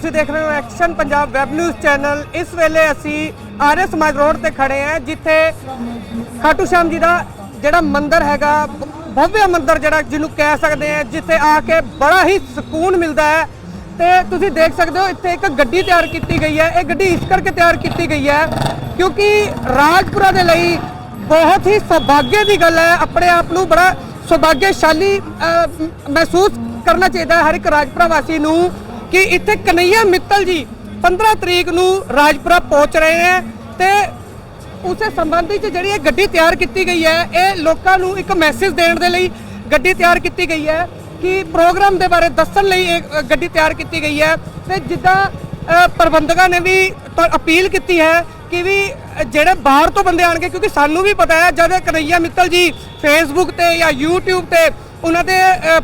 ਤੁਸੀਂ ਦੇਖ ਰਹੇ ਹੋ action Punjab web news channel ਇਸ ਵੇਲੇ ਅਸੀਂ ਆਰਏ ਸਮਾਜ ਰੋਡ ਤੇ ਖੜੇ ਹਾਂ, ਜਿੱਥੇ ਖਾਟੂ ਸ਼ਾਮ ਜੀ ਦਾ ਜਿਹੜਾ ਮੰਦਿਰ ਹੈਗਾ ਭ- ਭਵਯ ਮੰਦਿਰ ਜਿਹੜਾ ਜਿਹਨੂੰ ਕਹਿ ਸਕਦੇ ਆ ਜਿੱਥੇ ਆ ਕੇ ਬੜਾ ਹੀ ਸਕੂਨ ਮਿਲਦਾ ਹੈ। ਤੇ ਤੁਸੀਂ ਦੇਖ ਸਕਦੇ ਹੋ, ਇੱਥੇ ਇੱਕ ਗੱਡੀ ਤਿਆਰ ਕੀਤੀ ਗਈ ਹੈ। ਇਹ ਗੱਡੀ ਇਸ ਕਰਕੇ ਤਿਆਰ ਕੀਤੀ ਗਈ ਹੈ ਕਿਉਂਕਿ ਰਾਜਪੁਰਾ ਦੇ ਲਈ ਬਹੁਤ ਹੀ ਸੁਭਾਗੇ ਦੀ ਗੱਲ ਹੈ। ਆਪਣੇ ਆਪ ਨੂੰ ਬੜਾ ਸੁਭਾਗਿਆਸ਼ਾਲੀ ਮਹਿਸੂਸ ਕਰਨਾ ਚਾਹੀਦਾ ਹਰ ਇੱਕ ਰਾਜਪੁਰਾ ਵਾਸੀ ਨੂੰ। ਕਿ ਇੱਥੇ ਕਨਈਆ ਮਿੱਤਲ ਜੀ 15 ਤਰੀਕ ਨੂੰ ਰਾਜਪੁਰਾ ਪਹੁੰਚ ਰਹੇ ਹੈ ਤੇ ਉਸੇ ਸੰਬੰਧੀ ਚ ਜਿਹੜੀ ਇਹ ਗੱਡੀ ਤਿਆਰ ਕੀਤੀ ਗਈ ਹੈ, ਇਹ ਲੋਕਾਂ ਨੂੰ ਇੱਕ ਮੈਸੇਜ ਦੇਣ ਦੇ ਲਈ ਗੱਡੀ ਤਿਆਰ ਕੀਤੀ ਗਈ ਹੈ ਕਿ ਪ੍ਰੋਗਰਾਮ ਦੇ ਬਾਰੇ ਦੱਸਣ ਲਈ ਇਹ ਗੱਡੀ ਤਿਆਰ ਕੀਤੀ ਗਈ ਹੈ ਤੇ ਜਿੱਦਾਂ ਪ੍ਰਬੰਧਕਾਂ ਨੇ ਵੀ ਤ- ਅਪੀਲ ਕੀਤੀ ਹੈ ਕਿ ਵੀ ਜਿਹੜੇ ਬਾਹਰ ਤੋਂ ਬੰਦੇ ਆਣਗੇ ਕਿਉਂਕਿ ਸਾਨੂੰ ਵੀ ਪਤਾ ਹੈ, ਜਦ ਕਨਈਆ ਮਿੱਤਲ ਜੀ ਫੇਸਬੁੱਕ ਤੇ ਜਾਂ YouTube ਤੇ ਉਹਨਾਂ ਦੇ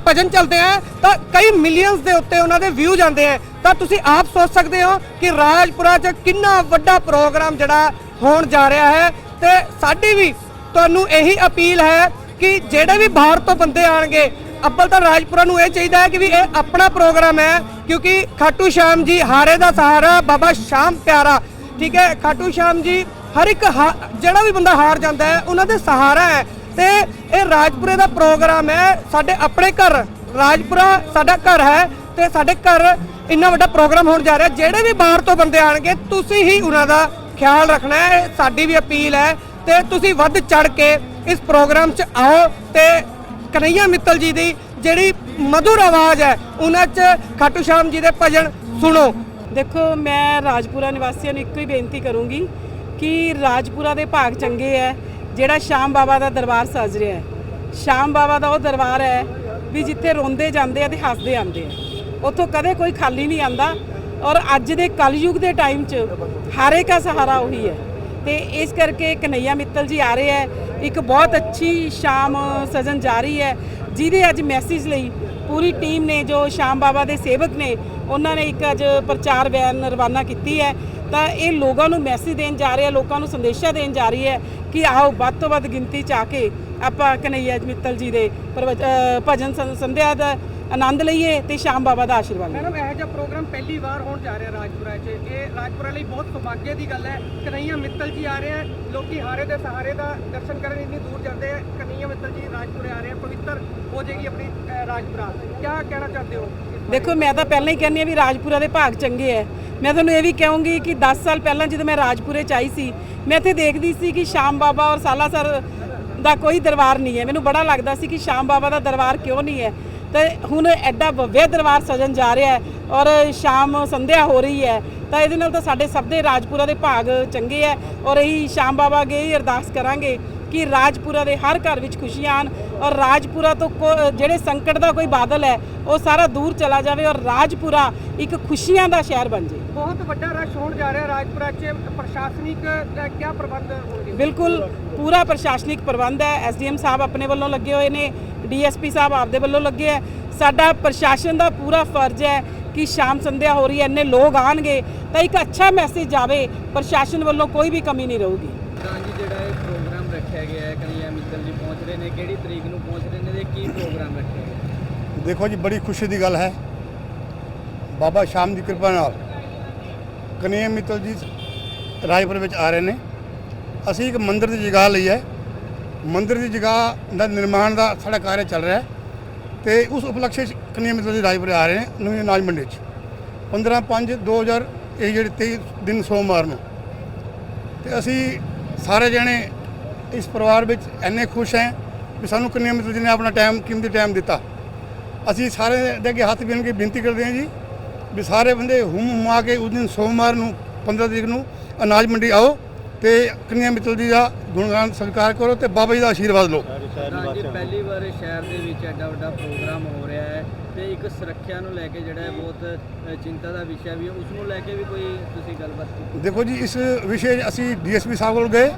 ਭਜਨ ਚੱਲਦੇ ਆ, ਤਾਂ ਕਈ ਮਿਲੀਅਨਸ ਦੇ ਉੱਤੇ ਉਹਨਾਂ ਦੇ ਵਿਊ ਜਾਂਦੇ ਆ। ਤਾਂ ਤੁਸੀਂ ਆਪ ਸੋਚ ਸਕਦੇ ਹੋ ਕਿ ਰਾਜਪੁਰਾ 'ਚ ਕਿੰਨਾ ਵੱਡਾ ਪ੍ਰੋਗਰਾਮ ਜਿਹੜਾ ਹੋਣ ਜਾ ਰਿਹਾ ਹੈ। ਤੇ ਸਾਡੀ ਵੀ ਤੁਹਾਨੂੰ ਇਹੀ ਅਪੀਲ ਹੈ ਕਿ ਜਿਹੜੇ ਵੀ ਬਾਹਰ ਤੋਂ ਬੰਦੇ ਆਣਗੇ, ਅੱਬਲ ਤਾਂ ਰਾਜਪੁਰਾ ਨੂੰ ਇਹ ਚਾਹੀਦਾ ਹੈ ਕਿ ਵੀ ਇਹ ਆਪਣਾ ਪ੍ਰੋਗਰਾਮ ਹੈ, ਕਿਉਂਕਿ ਖਾਟੂ ਸ਼ਾਮ ਜੀ ਹਾਰੇ ਦਾ ਸਹਾਰਾ, ਬਾਬਾ ਸ਼ਾਮ ਪਿਆਰਾ, ਠੀਕ ਹੈ? ਖਾਟੂ ਸ਼ਾਮ ਜੀ ਹਰ ਇੱਕ ਹਾ- ਜਿਹੜਾ ਵੀ ਬੰਦਾ ਹਾਰ ਜਾਂਦਾ ਹੈ, ਉਹਨਾਂ ਦੇ ਸਹਾਰਾ ਹੈ। ਤੇ ਇਹ ਰਾਜਪੁਰੇ ਦਾ ਪ੍ਰੋਗਰਾਮ ਹੈ। ਸਾਡੇ ਆਪਣੇ ਘਰ, ਰਾਜਪੁਰਾ ਸਾਡਾ ਘਰ ਹੈ ਤੇ ਸਾਡੇ ਘਰ ਇੰਨਾ ਵੱਡਾ ਪ੍ਰੋਗਰਾਮ ਹੋਣ ਜਾ ਰਿਹਾ। ਜਿਹੜੇ ਵੀ ਬਾਹਰ ਤੋਂ ਬੰਦੇ ਆਣਗੇ ਤੁਸੀਂ ਹੀ ਉਹਨਾਂ ਦਾ ਖਿਆਲ ਰੱਖਣਾ ਹੈ। ਇਹ ਸਾਡੀ ਵੀ ਅਪੀਲ ਹੈ ਤੇ ਤੁਸੀਂ ਵੱਧ ਚੜ ਕੇ ਇਸ ਪ੍ਰੋਗਰਾਮ 'ਚ ਆਓ ਤੇ ਕਨਈਆ ਮਿੱਤਲ ਜੀ ਦੀ ਜਿਹੜੀ ਮధుਰ ਆਵਾਜ਼ ਹੈ, ਉਹਨਾਂ 'ਚ ਖਾਟੂ ਸ਼ਾਮ ਜੀ ਦੇ ਭਜਨ ਸੁਣੋ। ਦੇਖੋ, ਮੈਂ ਰਾਜਪੁਰਾ ਨਿਵਾਸੀਆਂ ਨੂੰ ਇੱਕੋ ਹੀ ਬੇਨਤੀ ਕਰੂੰਗੀ ਕਿ ਰਾਜਪੁਰਾ ਦੇ ਭਾਗ ਚੰਗੇ ਹੈ। ਜਿਹੜਾ ਸ਼ਾਮ ਬਾਬਾ ਦਾ ਦਰਬਾਰ ਸਜ ਰਿਹਾ ਹੈ। ਸ਼ਾਮ ਬਾਬਾ ਦਾ ਉਹ ਦਰਬਾਰ ਹੈ ਵੀ ਜਿੱਥੇ ਰੋਂਦੇ ਜਾਂਦੇ ਆ ਤੇ ਹੱਸਦੇ ਆਉਂਦੇ ਆ। ਉੱਥੋਂ ਕਦੇ ਕੋਈ ਖਾਲੀ ਨਹੀਂ ਆਂਦਾ ਔਰ ਅੱਜ ਦੇ ਕਲਯੁਗ ਦੇ ਟਾਈਮ 'ਚ ਹਾਰੇ ਕਾ ਸਹਾਰਾ ਉਹੀ ਹੈ। ਤੇ ਇਸ ਕਰਕੇ ਕਨਈਆ ਮਿੱਤਲ ਜੀ ਆ ਰਹੇ ਹੈ। ਇੱਕ ਬਹੁਤ ਅੱਛੀ ਸ਼ਾਮ ਸਜਨ ਜਾ ਰਹੀ ਹੈ। ਜਿਹਦੇ ਅੱਜ ਮੈਸੇਜ ਲਈ ਪੂਰੀ ਟੀਮ ਨੇ ਜੋ ਸ਼ਾਮ ਬਾਬਾ ਦੇ ਸੇਵਕ ਨੇ, ਉਹਨਾਂ ਨੇ ਇੱਕ ਅੱਜ ਪ੍ਰਚਾਰ ਵੈਨ ਰਵਾਨਾ ਕੀਤੀ ਹੈ। ਤਾਂ ਇਹ ਲੋਕਾਂ ਨੂੰ ਮੈਸੇਜ ਦੇਣ ਜਾ ਰਹੇ ਲੋਕਾਂ ਨੂੰ ਸੰਦੇਸ਼ਾ ਦੇਣ ਜਾ ਰਹੀ ਹੈ ਕਿ ਆਓ ਵੱਧ ਤੋਂ ਵੱਧ ਗਿਣਤੀ ਚ ਆ ਕੇ ਆਪਾਂ ਕਨਈਆ ਮਿੱਤਲ ਜੀ ਦੇ ਭਜਨ ਸੰਧਿਆ ਦਾ ਆਨੰਦ ਲਈਏ ਤੇ ਸ਼ਾਮ ਬਾਬਾ ਦਾ ਆਸ਼ੀਰਵਾਦ ਮੈਡਮ ਇਹ ਜਿਹਾ ਪ੍ਰੋਗਰਾਮ ਪਹਿਲੀ ਵਾਰ ਹੋਣ ਜਾ ਰਿਹਾ ਰਾਜਪੁਰਾ 'ਚ। ਇਹ ਰਾਜਪੁਰਾ ਲਈ ਬਹੁਤ ਸੁਭਾਗੇ ਦੀ ਗੱਲ ਹੈ। ਕਨਈਆ ਮਿੱਤਲ ਜੀ ਆ ਰਹੇ ਹੈ ਲੋਕੀ ਹਾਰੇ ਦੇ ਸਹਾਰੇ ਦਾ ਦਰਸ਼ਨ ਕਰਨ ਇੰਨੀ ਦੂਰ ਜਾਂਦੇ ਆ। ਕਨਈਆ ਮਿੱਤਲ ਜੀ ਰਾਜਪੁਰੇ ਆ ਰਹੇ ਆ ਪਵਿੱਤਰ ਹੋ ਜਾਏਗੀ ਆਪਣੀ ਰਾਜਪੁਰਾ। ਕੀ ਕਹਿਣਾ ਚਾਹਤੇ ਹੋ ਦੇਖੋ ਮੈਂ ਤਾਂ ਪਹਿਲਾਂ ਹੀ ਕਹਿੰਦੀ ਆ ਵੀ ਰਾਜਪੁਰਾ ਦੇ ਭਾਗ ਚੰਗੇ ਐ ਮੈਂ ਤੁਹਾਨੂੰ ਇਹ ਵੀ ਕਹੂੰਗੀ ਕਿ 10 ਸਾਲ ਪਹਿਲਾਂ ਜਦੋਂ ਮੈਂ ਰਾਜਪੁਰੇ ਚ ਆਈ ਸੀ, ਮੈਂ ਇੱਥੇ ਦੇਖਦੀ ਸੀ ਕਿ ਸ਼ਾਮ ਬਾਬਾ ਔਰ ਸਾਲਾਸਰ ਦਾ ਕੋਈ ਦਰਬਾਰ ਨਹੀਂ ਹੈ। ਮੈਨੂੰ ਬੜਾ ਲੱਗਦਾ ਸੀ ਕਿ ਸ਼ਾਮ ਬਾਬਾ ਦਾ ਦਰਬਾਰ ਕਿਉਂ ਨਹੀਂ ਹੈ। ਤੇ ਹੁਣ ਐਡਾ ਭव्य ਦਰਬਾਰ ਸਜਣ ਜਾ ਰਿਹਾ ਹੈ ਔਰ ਸ਼ਾਮ ਸੰਧਿਆ ਹੋ ਰਹੀ ਹੈ, ਤਾਂ ਇਹਦੇ ਨਾਲ ਤਾਂ ਸਾਡੇ ਸਭ ਦੇ ਰਾਜਪੁਰਾ ਦੇ ਭਾਗ ਚੰਗੇ ਹੈ ਔਰ ਇਹੀ ਸ਼ਾਮ ਬਾਬਾ ਅੱਗੇ ਹੀ ਅਰਦਾਸ ਕਰਾਂਗੇ ਕਿ ਰਾਜਪੁਰਾ ਦੇ ਹਰ ਘਰ ਵਿੱਚ ਖੁਸ਼ੀਆਂ ਆਣ ਔਰ ਰਾਜਪੁਰਾ ਤੋਂ ਕੋ- ਜਿਹੜੇ ਸੰਕਟ ਦਾ ਕੋਈ ਬਾਦਲ ਹੈ, ਉਹ ਸਾਰਾ ਦੂਰ ਚਲਾ ਜਾਵੇ ਔਰ ਰਾਜਪੁਰਾ ਇੱਕ ਖੁਸ਼ੀਆਂ ਦਾ ਸ਼ਹਿਰ ਬਣ ਜਾਵੇ ਬਹੁਤ ਵੱਡਾ ਰਸ਼ ਹੋਣ ਜਾ ਰਿਹਾ ਰਾਜਪੁਰਾ 'ਚ। ਪ੍ਰਸ਼ਾਸਨਿਕ ਕੀ ਪ੍ਰਬੰਧ ਹੋਣਗੇ? ਬਿਲਕੁਲ ਪੂਰਾ ਪ੍ਰਸ਼ਾਸਨਿਕ ਪ੍ਰਬੰਧ ਹੈ। ਐਸਡੀਐਮ ਸਾਹਿਬ ਆਪਣੇ ਵੱਲੋਂ ਲੱਗੇ ਹੋਏ ਨੇ ਡੀਐਸਪੀ ਸਾਹਿਬ ਆਪਦੇ ਵੱਲੋਂ ਲੱਗੇ ਹੈ। ਸਾਡਾ ਪ੍ਰਸ਼ਾਸਨ ਦਾ ਪੂਰਾ ਫਰਜ਼ ਹੈ ਕਿ ਸ਼ਾਮ ਸੰਧਿਆ ਹੋ ਰਹੀ ਹੈ ਇੰਨੇ ਲੋਕ ਆਣਗੇ ਤਾਂ ਇੱਕ ਅੱਛਾ ਮੈਸੇਜ ਜਾਵੇ ਪ੍ਰਸ਼ਾਸਨ ਵੱਲੋਂ ਕੋਈ ਵੀ ਕਮੀ ਨਹੀਂ ਰਹੂਗੀ। ਤਾਂ ਜੀ ਜਿਹੜਾ ਇਹ ਪ੍ਰੋਗਰਾਮ ਰੱਖਿਆ ਗਿਆ ਹੈ ਕਨਈਆ ਮਿੱਤਲ ਜੀ ਪਹੁੰਚ ਰਹੇ ਨੇ ਕਿਹੜੀ ਤਰੀਕ ਨੂੰ ਪਹੁੰਚ ਰਹੇ ਨੇ ਤੇ ਕੀ ਪ੍ਰੋਗਰਾਮ ਰੱਖਿਆ ਗਿਆ? ਦੇਖੋ ਜੀ ਬੜੀ ਖੁਸ਼ੀ ਦੀ ਗੱਲ ਹੈ। ਬਾਬਾ ਸ਼ਾਮ ਦੀ ਕਿਰਪਾ ਨਾਲ ਕਨਈਆ ਮਿੱਤਲ ਜੀ ਰਾਏਪੁਰ ਵਿੱਚ ਆ ਰਹੇ ਨੇ। ਅਸੀਂ ਇੱਕ ਮੰਦਿਰ ਦੀ ਜਗ੍ਹਾ ਲਈ ਹੈ। ਮੰਦਿਰ ਦੀ ਜਗ੍ਹਾ ਦਾ ਨਿਰਮਾਣ ਦਾ ਸਾਡਾ ਕਾਰਜ ਚੱਲ ਰਿਹਾ ਹੈ ਤੇ ਉਸ ਉਪਲਕਸ਼ ਵਿੱਚ ਕਨਈਆ ਮਿੱਤਲ ਜੀ ਰਾਜਪੁਰ ਆ ਰਹੇ ਨੇ, ਨਵੀਂ ਅਨਾਜ ਮੰਡੀ 'ਚ। 15 5 2000 ਇਹ ਜਿਹੜੇ 23 ਦਿਨ ਸੋਮਵਾਰ ਨੂੰ। ਤੇ ਅਸੀਂ ਸਾਰੇ ਜਣੇ ਇਸ ਪਰਿਵਾਰ ਵਿੱਚ ਇੰਨੇ ਖੁਸ਼ ਹੈ ਵੀ ਸਾਨੂੰ ਕਨਈਆ ਮਿੱਤਲ ਜੀ ਨੇ ਆਪਣਾ ਟਾਈਮ ਕੀਮਤੀ ਟਾਈਮ ਦਿੱਤਾ। ਅਸੀਂ ਸਾਰੇ ਦੇ ਅੱਗੇ ਹੱਥ ਬੰਨ੍ਹ ਕੇ ਬੇਨਤੀ ਕਰਦੇ ਹਾਂ ਜੀ ਵੀ ਸਾਰੇ ਬੰਦੇ ਹੁਮ ਹੁਮਾ ਕੇ ਉਸ ਦਿਨ ਸੋਮਵਾਰ ਨੂੰ 15 ਤਰੀਕ ਨੂੰ ਅਨਾਜ ਮੰਡੀ ਆਓ ਤੇ ਕਨਈਆ ਮਿੱਤਲ ਜੀ ਦਾ ਗੁਣਗਾਨ ਸਵੀਕਾਰ ਕਰੋ ਤੇ ਬਾਬਾ ਜੀ ਦਾ ਆਸ਼ੀਰਵਾਦ ਲਓ। ਜੀ ਪਹਿਲੀ ਵਾਰ ਸ਼ਹਿਰ ਦੇ ਵਿੱਚ ਐਡਾ ਵੱਡਾ ਪ੍ਰੋਗਰਾਮ ਹੋ ਰਿਹਾ ਹੈ ਤੇ ਇੱਕ ਸੁਰੱਖਿਆ ਨੂੰ ਲੈ ਕੇ ਜਿਹੜਾ ਹੈ ਬਹੁਤ ਚਿੰਤਾ ਦਾ ਵਿਸ਼ਾ ਵੀ ਹੈ। ਉਸ ਨੂੰ ਲੈ ਕੇ ਵੀ ਕੋਈ ਤੁਸੀਂ ਗੱਲਬਾਤ ਕੀਤੀ? ਦੇਖੋ ਜੀ ਇਸ ਵਿਸ਼ੇ 'ਚ ਅਸੀਂ ਡੀਐਸਪੀ ਸਾਹਿਬ ਕੋਲ ਗਏ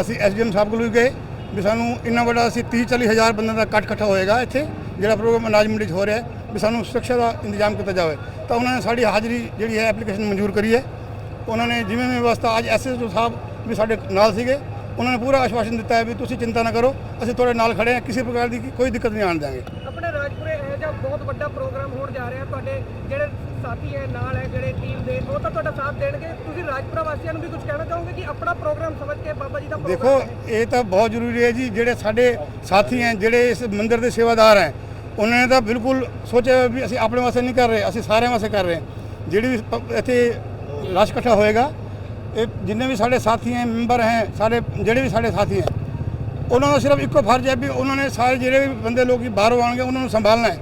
ਅਸੀਂ ਐਸਡੀਐਮ ਸਾਹਿਬ ਕੋਲ ਵੀ ਗਏ ਵੀ ਸਾਨੂੰ ਇੰਨਾ ਵੱਡਾ ਅਸੀਂ 30 40 ਹਜ਼ਾਰ ਬੰਦਿਆਂ ਦਾ ਇਕੱਠ ਇਕੱਠਾ ਹੋਏਗਾ ਇੱਥੇ ਜਿਹੜਾ ਪ੍ਰੋਗਰਾਮ ਅਨਾਜ ਮੰਡੀ 'ਚ ਹੋ ਰਿਹਾ ਹੈ। ਵੀ ਸਾਨੂੰ ਸੁਰੱਖਿਆ ਦਾ ਇੰਤਜ਼ਾਮ ਕੀਤਾ ਜਾਵੇ। ਤਾਂ ਉਹਨਾਂ ਨੇ ਸਾਡੀ ਹਾਜ਼ਰੀ ਜਿਹੜੀ ਹੈ ਐਪਲੀਕੇਸ਼ਨ ਮਨਜ਼ੂਰ ਕਰੀ ਹੈ। ਉਹਨਾਂ ਨੇ ਜਿਵੇਂ ਵੀ ਵਿਵਸਥਾ ਅੱਜ ਐਸਐਸਓ ਸਾਹਿਬ ਵੀ ਸਾਡੇ ਨਾਲ ਸੀਗੇ ਉਹਨਾਂ ਨੇ ਪੂਰਾ ਆਸ਼ਵਾਸਨ ਦਿੱਤਾ ਹੈ ਵੀ ਤੁਸੀਂ ਚਿੰਤਾ ਨਾ ਕਰੋ ਅਸੀਂ ਤੁਹਾਡੇ ਨਾਲ ਖੜੇ ਹਾਂ ਕਿਸੇ ਪ੍ਰਕਾਰ ਦੀ ਕੋਈ ਦਿੱਕਤ ਨਹੀਂ ਆਉਣ ਦਿਆਂਗੇ। ਆਪਣੇ ਰਾਜਪੁਰੇ ਇਹ ਜਿਹਾ ਬਹੁਤ ਵੱਡਾ ਪ੍ਰੋਗਰਾਮ ਹੋਣ ਜਾ ਰਿਹਾ ਤੁਹਾਡੇ ਜਿਹੜੇ ਸਾਥੀ ਹੈ ਨਾਲ ਹੈ ਜਿਹੜੇ ਟੀਮ ਦੇ ਉਹ ਤਾਂ ਤੁਹਾਡਾ ਸਾਥ ਦੇਣਗੇ। ਤੁਸੀਂ ਰਾਜਪੁਰਾ ਵਾਸੀਆਂ ਨੂੰ ਵੀ ਕੁਝ ਕਹਿਣਾ ਚਾਹੋਗੇ ਕਿ ਆਪਣਾ ਪ੍ਰੋਗਰਾਮ ਸਮਝ ਕੇ ਬਾਬਾ ਜੀ ਦਾ ਦੇਖੋ ਇਹ ਤਾਂ ਬਹੁਤ ਜ਼ਰੂਰੀ ਹੈ ਜੀ ਜਿਹੜੇ ਸਾਡੇ ਸਾਥੀ ਹੈ ਜਿਹੜੇ ਇਸ ਮੰਦਿਰ ਦੇ ਸੇਵਾਦਾਰ ਹੈ ਉਹਨਾਂ ਨੇ ਤਾਂ ਬਿਲਕੁਲ ਸੋਚਿਆ ਵੀ ਅਸੀਂ ਆਪਣੇ ਵਾਸਤੇ ਨਹੀਂ ਕਰ ਰਹੇ, ਅਸੀਂ ਸਾਰਿਆਂ ਵਾਸਤੇ ਕਰ ਰਹੇ ਹਾਂ। ਜਿਹੜੀ ਵੀ ਪ- ਇੱਥੇ ਰਸ਼ ਇਕੱਠਾ ਹੋਏਗਾ, ਇਹ ਜਿੰਨੇ ਵੀ ਸਾਡੇ ਸਾਥੀ ਹੈ, ਮੈਂਬਰ ਹੈ, ਸਾਡੇ, ਜਿਹੜੇ ਵੀ ਸਾਡੇ ਸਾਥੀ ਹੈ, ਉਹਨਾਂ ਦਾ ਸਿਰਫ ਇੱਕੋ ਫਰਜ਼ ਹੈ ਵੀ ਉਹਨਾਂ ਨੇ ਸਾਰੇ ਜਿਹੜੇ ਵੀ ਬੰਦੇ ਲੋਕ ਬਾਹਰੋਂ ਆਉਣਗੇ, ਉਹਨਾਂ ਨੂੰ ਸੰਭਾਲਣਾ ਹੈ।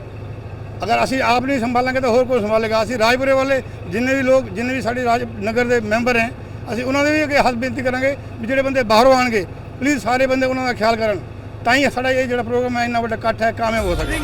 ਅਗਰ ਅਸੀਂ ਆਪ ਨਹੀਂ ਸੰਭਾਲਾਂਗੇ ਤਾਂ ਹੋਰ ਕੋਈ ਸੰਭਾਲੇਗਾ। ਅਸੀਂ ਰਾਜਪੁਰੇ ਵਾਲੇ, ਜਿੰਨੇ ਵੀ ਲੋਕ, ਜਿੰਨੇ ਵੀ ਸਾਡੇ ਰਾਜ, ਨਗਰ ਦੇ ਮੈਂਬਰ ਹੈ, ਅਸੀਂ ਉਹਨਾਂ ਦੇ ਵੀ ਅੱਗੇ ਹੱਥ ਬੇਨਤੀ ਕਰਾਂਗੇ ਵੀ ਜਿਹੜੇ ਬੰਦੇ ਬਾਹਰੋਂ ਆਣਗੇ ਪਲੀਜ਼ ਸਾਰੇ ਬੰਦੇ ਉਹਨਾਂ ਦਾ ਖਿਆਲ ਕਰਨ। ਤਾਂ ਹੀ ਸਾਡਾ ਇਹ ਜਿਹੜਾ ਪ੍ਰੋਗਰਾਮ ਹੈ ਇੰਨਾ ਵੱਡਾ ਇਕੱਠ ਹੈ ਕਾਮਯਾਬ ਹੋ ਸਕੇ